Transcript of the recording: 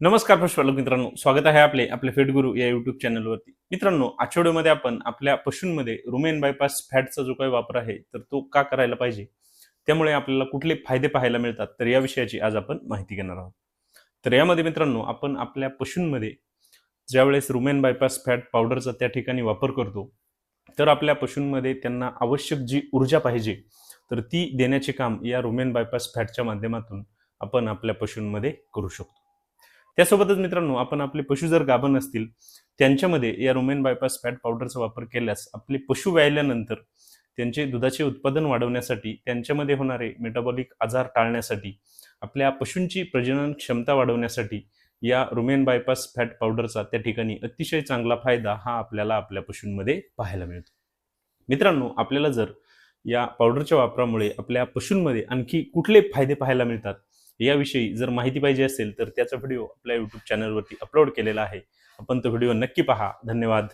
नमस्कार पशुपालक मित्रांनो स्वागत आहे आपले आपले फेडगुरु या युट्यूब चॅनलवरती मित्रांनो आठवड्यामध्ये आपण आपल्या पशूंमध्ये रुमेन बायपास फॅटचा जो काही वापर आहे तर तो का करायला पाहिजे? त्यामुळे आपल्याला कुठले फायदे पाहायला मिळतात? तर या विषयाची आज आपण माहिती घेणार आहोत. तर यामध्ये मित्रांनो आपण आपल्या पशूंमध्ये ज्यावेळेस रुमेन बायपास फॅट पावडरचा त्या ठिकाणी वापर करतो तर आपल्या पशूंमध्ये त्यांना आवश्यक जी ऊर्जा पाहिजे तर ती देण्याचे काम या रुमेन बायपास फॅटच्या माध्यमातून आपण आपल्या पशूंमध्ये करू शकतो. त्यासोबतच मित्रांनो आपण आपले पशु जर गाभण असतील त्यांच्यामध्ये या रोमेन बायपास फॅट पावडरचा वापर केल्यास आपले पशु व्यायल्यानंतर त्यांचे दुधाचे उत्पादन वाढवण्यासाठी त्यांच्यामध्ये होणारे मेटाबॉलिक आजार टाळण्यासाठी आपल्या पशूंची प्रजनन क्षमता वाढवण्यासाठी या रुमेन बायपास फॅट पावडरचा त्या ठिकाणी अतिशय चांगला फायदा हा आपल्याला आपल्या पशूंमध्ये पाहायला मिळतो. मित्रांनो आपल्याला जर या पावडरच्या वापरामुळे आपल्या पशूंमध्ये आणखी कुठले फायदे पाहायला मिळतात? याविषयी जर माहिती पाहिजे असेल तर त्याचा व्हिडिओ आपल्या युट्यूब चॅनलवरती अपलोड केलेला आहे. आपण तो व्हिडिओ नक्की पहा. धन्यवाद.